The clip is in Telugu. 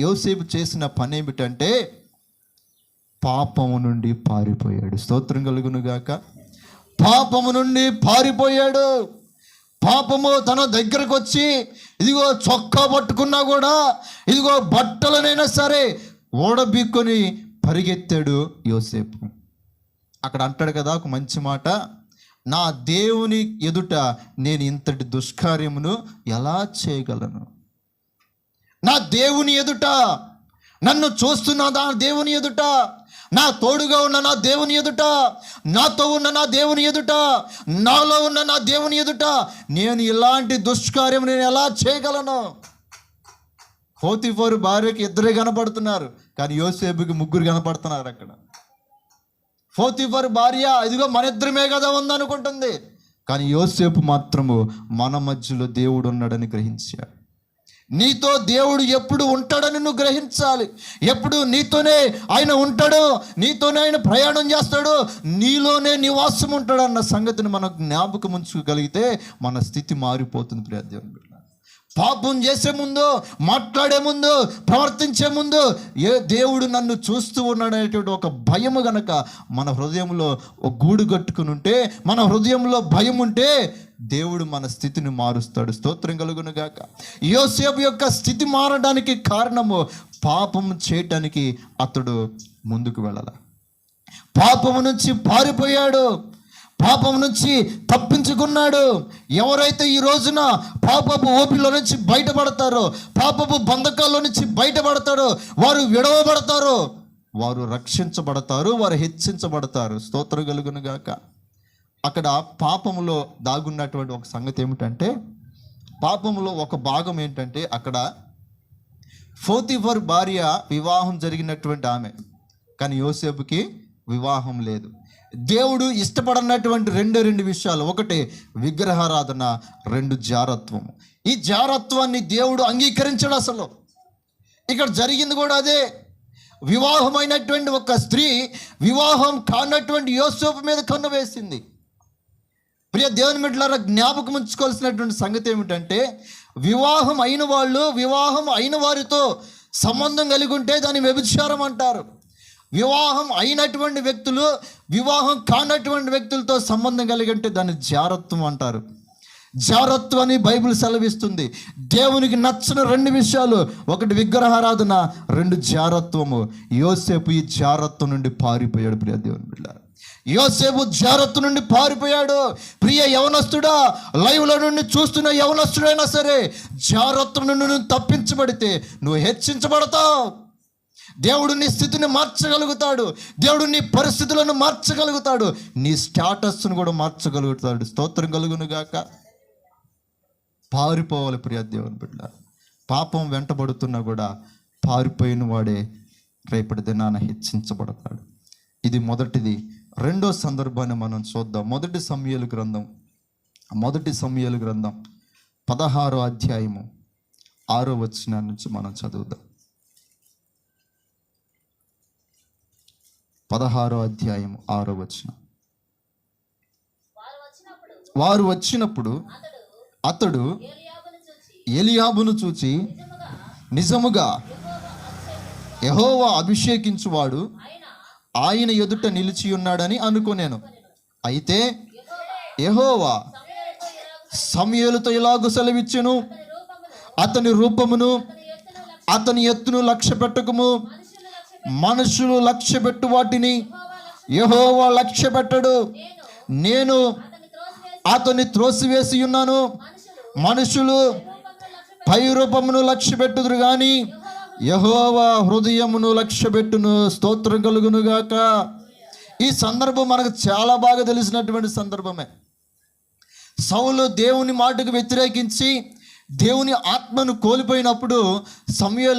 యోసేపు చేసిన పని ఏమిటంటే పాపము నుండి పారిపోయాడు. స్తోత్రం కలుగును గాక పాపము నుండి పారిపోయాడు. పాపము తన దగ్గరకు వచ్చి ఇదిగో చొక్కా పట్టుకున్నా కూడా ఇదిగో బట్టలనైనా సరే ఓడబీక్కొని పరిగెత్తాడు యోసేపు. అక్కడ అంటాడు కదా ఒక మంచి మాట నా దేవుని ఎదుట నేను ఇంతటి దుష్కార్యమును ఎలా చేయగలను? నా దేవుని ఎదుట నన్ను చూస్తున్న నా దేవుని ఎదుట నా తోడుగా ఉన్న నా దేవుని ఎదుట నాతో ఉన్న నా దేవుని ఎదుట నాలో ఉన్న నా దేవుని ఎదుట నేను ఇలాంటి దుష్కార్యం నేను ఎలా చేయగలను? హోతిఫోరు భార్యకి ఇద్దరే కనపడుతున్నారు కానీ యోసేపుకి ముగ్గురు కనపడుతున్నారు అక్కడ. ఫోతిఫర్ భార్య ఇదిగో మన ఇద్దరమే కదా ఉందనుకుంటుంది కానీ యోసేపు మాత్రము మన మధ్యలో దేవుడు ఉన్నాడని గ్రహించాడు. నీతో దేవుడు ఎప్పుడు ఉంటాడని నువ్వు గ్రహించాలి. ఎప్పుడు నీతోనే ఆయన ఉంటాడు నీతోనే ఆయన ప్రయాణం చేస్తాడు నీలోనే నివాసం ఉంటాడు అన్న సంగతిని మనం జ్ఞాపకం ఉంచుకోగలిగితే మన స్థితి మారిపోతుంది ప్రియ పాపం చేసే ముందు మాట్లాడే ముందు ప్రవర్తించే ముందు ఏ దేవుడు నన్ను చూస్తూ ఉన్నాడనేటువంటి ఒక భయం గనక మన హృదయంలో ఒక గూడు కట్టుకుని ఉంటే మన హృదయంలో భయం ఉంటే దేవుడు మన స్థితిని మారుస్తాడు. స్తోత్రం కలుగును గాక. యోసేపు యొక్క స్థితి మారడానికి కారణము పాపం చేయటానికి అతడు ముందుకు వెళ్ళాల. పాపము నుంచి పారిపోయాడు. పాపం నుంచి తప్పించుకున్నాడు. ఎవరైతే ఈ రోజున పాపపు ఓపిలో నుంచి బయటపడతారో పాపపు బంధకాల్లో నుంచి బయటపడతారో వారు విడవబడతారు. వారు రక్షించబడతారు వారు హెచ్చించబడతారు. స్తోత్ర కలుగును గాక. అక్కడ పాపంలో దాగున్నటువంటి ఒక సంగతి ఏమిటంటే పాపంలో ఒక భాగం ఏంటంటే అక్కడ ఫోతిఫర్ భార్య వివాహం జరిగినటువంటి ఆమె. కానీ యోసేపుకి వివాహం లేదు. దేవుడు ఇష్టపడనటువంటి రెండు రెండు విషయాలు. ఒకటి విగ్రహారాధన రెండు జారత్వం ఈ జారత్వాన్ని దేవుడు అంగీకరించడు అసలు. ఇక్కడ జరిగింది కూడా అదే. వివాహమైనటువంటి ఒక స్త్రీ వివాహం కానటువంటి యోసేపు మీద కన్ను వేసింది. ప్రియ దేవుని మిట్లారా జ్ఞాపకం ఉంచుకోవాల్సినటువంటి సంగతి ఏమిటంటే వివాహం అయిన వాళ్ళు వివాహం అయిన వారితో సంబంధం కలిగి ఉంటే దాన్ని వ్యభిచారం అంటారు. వివాహం అయినటువంటి వ్యక్తులు వివాహం కానటువంటి వ్యక్తులతో సంబంధం కలిగి ఉంటే దాన్ని జారత్వం అంటారు. జారత్వం అని బైబిల్ సెలవిస్తుంది. దేవునికి నచ్చిన రెండు విషయాలు ఒకటి విగ్రహారాధన రెండు జారత్వము. యోసేపు ఈ జారత్వం నుండి పారిపోయాడు ప్రియ దేవుని బిడ్డారు యోసేపు జారత్తు నుండి పారిపోయాడు. ప్రియ యవనస్తుడా లైవ్లో నుండి చూస్తున్న యవనస్తుడైనా సరే జారత్తు నుండి నువ్వు తప్పించబడితే నువ్వు హెచ్చించబడతావు. దేవుడు నీ స్థితిని మార్చగలుగుతాడు. దేవుడు నీ పరిస్థితులను మార్చగలుగుతాడు. నీ స్టాటస్ను కూడా మార్చగలుగుతాడు. స్తోత్రం కలుగును గాక. పారిపోవాలి ప్రియ దేవుని బిడ్డ. పాపం వెంటబడుతున్నా కూడా పారిపోయిన వాడే రేపటి దినాన హెచ్చించబడతాడు. ఇది మొదటిది. రెండో సందర్భాన్ని మనం చూద్దాం. మొదటి సమయాలు గ్రంథం మొదటి సమయాలు గ్రంథం పదహారో అధ్యాయము ఆరో వచ్చిన నుంచి మనం చదువుదాం. పదహారో అధ్యాయం ఆరో వచ్చిన వారు వచ్చినప్పుడు అతడు ఎలియాబును చూచి నిజముగా యహోవా అభిషేకించువాడు ఆయన ఎదుట నిలిచి ఉన్నాడని అనుకునేను. అయితే యహోవా సమయలతో ఇలాగు సెలవిచ్చును. అతని రూపమును అతని ఎత్తును లక్ష్య పెట్టకము. మనుషులు లక్ష్య పెట్టు వాటిని యహోవా లక్ష్య పెట్టడు. నేను అతన్ని త్రోసివేసి ఉన్నాను. మనుషులు పై రూపమును లక్ష్య పెట్టుదురు కానీ యహోవా హృదయమును లక్ష్యపెట్టును స్తోత్రం కలుగును గాక ఈ సందర్భం మనకు చాలా బాగా తెలిసినటువంటి సందర్భమే. సౌలు దేవుని మాటకు వ్యతిరేకించి దేవుని ఆత్మను కోల్పోయినప్పుడు సమయంలో